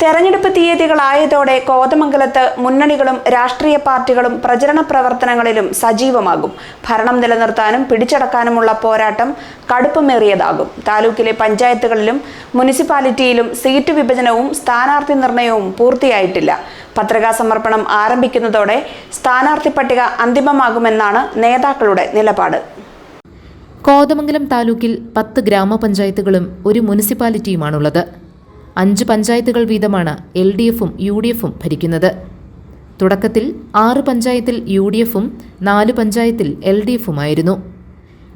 തെരഞ്ഞെടുപ്പ് തീയതികളായതോടെ കോതമംഗലത്ത് മുന്നണികളും രാഷ്ട്രീയ പാർട്ടികളും പ്രചരണ പ്രവർത്തനങ്ങളിലും സജീവമാകും. ഭരണം നിലനിർത്താനും പിടിച്ചടക്കാനുമുള്ള പോരാട്ടം കടുപ്പമേറിയതാകും. താലൂക്കിലെ പഞ്ചായത്തുകളിലും മുനിസിപ്പാലിറ്റിയിലും സീറ്റ് വിഭജനവും സ്ഥാനാർത്ഥി നിർണയവും പൂർത്തിയായിട്ടില്ല. പത്രികാ സമർപ്പണം ആരംഭിക്കുന്നതോടെ സ്ഥാനാർത്ഥി പട്ടിക അന്തിമമാകുമെന്നാണ് നേതാക്കളുടെ നിലപാട്. കോതമംഗലം താലൂക്കിൽ പത്ത് ഗ്രാമപഞ്ചായത്തുകളും ഒരു മുനിസിപ്പാലിറ്റിയുമാണുള്ളത്. അഞ്ച് പഞ്ചായത്തുകൾ വീതമാണ് എൽ ഡി എഫും യു ഡി എഫും ഭരിക്കുന്നത്. തുടക്കത്തിൽ ആറ് പഞ്ചായത്തിൽ യു ഡി എഫും നാല് പഞ്ചായത്തിൽ എൽ ഡി എഫുമായിരുന്നു.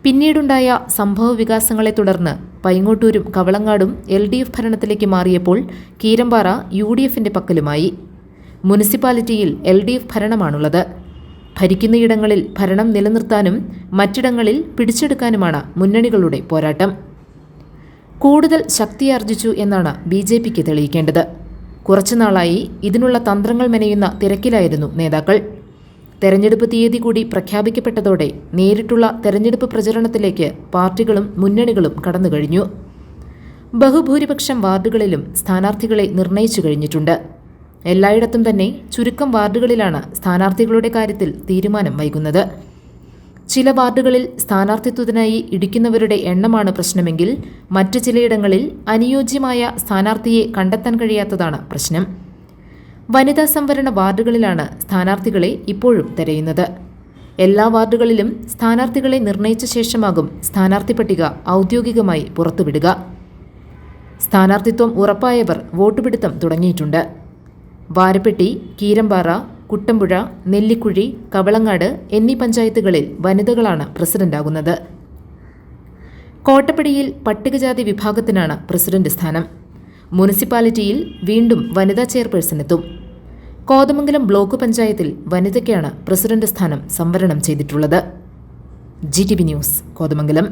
പിന്നീടുണ്ടായ സംഭവ വികാസങ്ങളെ തുടർന്ന് പൈങ്ങോട്ടൂരും കവളങ്ങാടും എൽ ഡി എഫ് ഭരണത്തിലേക്ക് മാറിയപ്പോൾ കീരമ്പാറ യു ഡി എഫിന്റെ പക്കലുമായി. മുനിസിപ്പാലിറ്റിയിൽ എൽ ഡി എഫ് ഭരണമാണുള്ളത്. ഭരിക്കുന്നയിടങ്ങളിൽ ഭരണം നിലനിർത്താനും മറ്റിടങ്ങളിൽ പിടിച്ചെടുക്കാനുമാണ് മുന്നണികളുടെ പോരാട്ടം. കൂടുതൽ ശക്തിയാർജിച്ചു എന്നാണ് ബി ജെ പിക്ക് തെളിയിക്കേണ്ടത്. കുറച്ചുനാളായി ഇതിനുള്ള തന്ത്രങ്ങൾ മെനയുന്ന തിരക്കിലായിരുന്നു നേതാക്കൾ. തെരഞ്ഞെടുപ്പ് തീയതി കൂടി പ്രഖ്യാപിക്കപ്പെട്ടതോടെ നേരിട്ടുള്ള തെരഞ്ഞെടുപ്പ് പ്രചരണത്തിലേക്ക് പാർട്ടികളും മുന്നണികളും കടന്നുകഴിഞ്ഞു. ബഹുഭൂരിപക്ഷം വാർഡുകളിലും സ്ഥാനാർത്ഥികളെ നിർണയിച്ചു കഴിഞ്ഞിട്ടുണ്ട്. എല്ലായിടത്തും തന്നെ ചുരുക്കം വാർഡുകളിലാണ് സ്ഥാനാർത്ഥികളുടെ കാര്യത്തിൽ തീരുമാനം വൈകുന്നത്. ചില വാർഡുകളിൽ സ്ഥാനാർത്ഥിത്വത്തിനായി ഇടിക്കുന്നവരുടെ എണ്ണമാണ് പ്രശ്നമെങ്കിൽ മറ്റ് ചിലയിടങ്ങളിൽ അനുയോജ്യമായ സ്ഥാനാർത്ഥിയെ കണ്ടെത്താൻ കഴിയാത്തതാണ് പ്രശ്നം. വനിതാ സംവരണ വാർഡുകളിലാണ് സ്ഥാനാർത്ഥികളെ ഇപ്പോഴും തിരയുന്നത്. എല്ലാ വാർഡുകളിലും സ്ഥാനാർത്ഥികളെ നിർണയിച്ച ശേഷമാകും സ്ഥാനാർത്ഥി പട്ടിക ഔദ്യോഗികമായി പുറത്തുവിടുക. സ്ഥാനാർത്ഥിത്വം ഉറപ്പായവർ വോട്ടുപിടുത്തം തുടങ്ങിയിട്ടുണ്ട്. വാരപ്പെട്ടി കീരമ്പാറ കുട്ടമ്പുഴ നെല്ലിക്കുഴി കവളങ്ങാട് എന്നീ പഞ്ചായത്തുകളിൽ വനിതകളാണ് പ്രസിഡന്റാകുന്നത്. കോട്ടപ്പടിയിൽ പട്ടികജാതി വിഭാഗത്തിനാണ് പ്രസിഡന്റ് സ്ഥാനം. മുനിസിപ്പാലിറ്റിയിൽ വീണ്ടും വനിതാ ചെയർപേഴ്സൺ എത്തും കോതമംഗലം ബ്ലോക്ക് പഞ്ചായത്തിൽ വനിതയ്ക്കാണ് പ്രസിഡന്റ് സ്ഥാനം സംവരണം ചെയ്തിട്ടുള്ളത്. G T V news Kothamangalam.